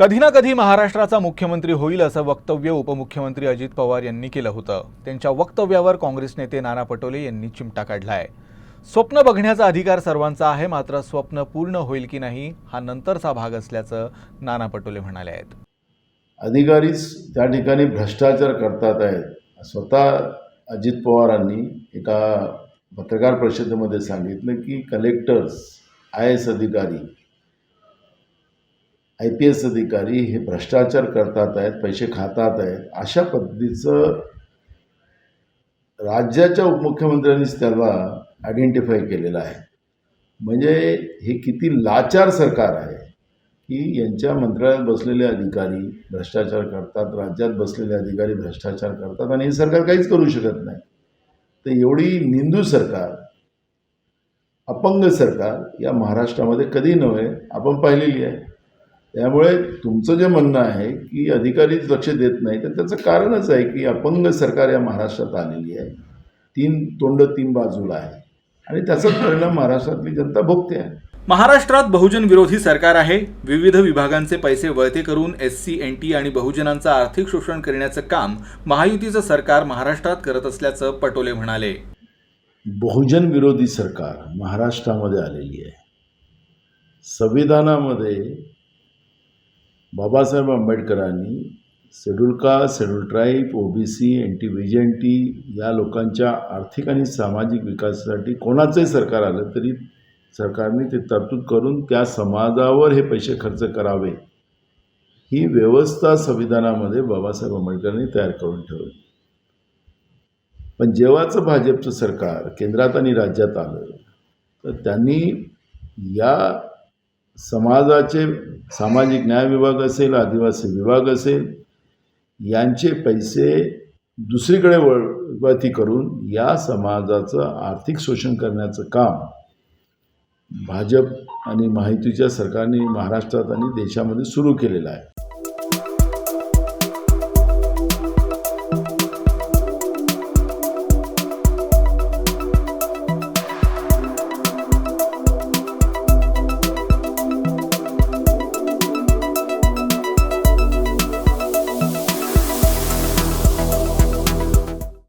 कधी ना कधी महाराष्ट्राचा मुख्यमंत्री होईल असं वक्तव्य उपमुख्यमंत्री अजित पवार यांनी केलं होतं. त्यांच्या वक्तव्यावर काँग्रेस नेते नाना पटोले यांनी चिमटा काढलाय. स्वप्न बघण्याचा अधिकार सर्वांचा आहे मात्र स्वप्न पूर्ण होईल की नाही हा नंतरचा भाग असल्याचं नाना पटोले म्हणाले आहेत. अधिकारीच त्या ठिकाणी भ्रष्टाचार करतात आहेत. स्वतः अजित पवारांनी एका पत्रकार परिषदेमध्ये सांगितलं की कलेक्टर्स आय एस अधिकारी आय पी एस अधिकारी हे भ्रष्टाचार करतात आहेत पैसे खातात आहेत अशा पद्धतीचं राज्याच्या उपमुख्यमंत्र्यांनीच त्याला आयडेंटिफाय केलेलं आहे. म्हणजे हे किती लाचार सरकार आहे की यांच्या मंत्रालयात बसलेले अधिकारी भ्रष्टाचार करतात राज्यात बसलेले अधिकारी भ्रष्टाचार करतात आणि हे सरकार काहीच करू शकत नाही. तर एवढी निंदू सरकार अपंग सरकार या महाराष्ट्रामध्ये कधी नव्हे आपण पाहिलेली आहे. त्यामुळे तुमचं जे म्हणणं आहे की अधिकारीच लक्ष देत नाही तर त्याचं कारणच आहे की अपंग सरकार या महाराष्ट्रात आलेली आहे. तीन तोंड तीन बाजूला आहे. आणि त्याचाच परिणाम महाराष्ट्रातली जनता भोगते आहे. महाराष्ट्रात बहुजन विरोधी सरकार आहे. विविध विभागांचे पैसे वळते करून एस सी एन टी आणि बहुजनांचं आर्थिक शोषण करण्याचं काम महायुतीचं सरकार महाराष्ट्रात करत असल्याचं पटोले म्हणाले. बहुजन विरोधी सरकार महाराष्ट्रामध्ये आलेली आहे. संविधानामध्ये बाबासाहेब आंबेडकरांनी schedule caste schedule tribe O B C N T V N T या लोकांच्या आर्थिक आणि सामाजिक विकासासाठी कोणाचंही सरकार आलं तरी सरकारने ते तरतूद करून त्या समाजावर हे पैसे खर्च करावे. ही व्यवस्था संविधानामध्ये बाबासाहेब आंबेडकरांनी तयार करून ठेवली. पण जेव्हाचं भाजपचं सरकार केंद्रात आणि राज्यात आलं तर त्यांनी या समाजाचे सामाजिक न्याय विभाग असेल आदिवासी विभाग असेल यांचे पैसे दुसरीकडे वळवती करून या समाजाचं आर्थिक शोषण करण्याचं काम भाजप आणि माहितीच्या सरकारने महाराष्ट्रात आणि देशामध्ये सुरू केलेलं आहे.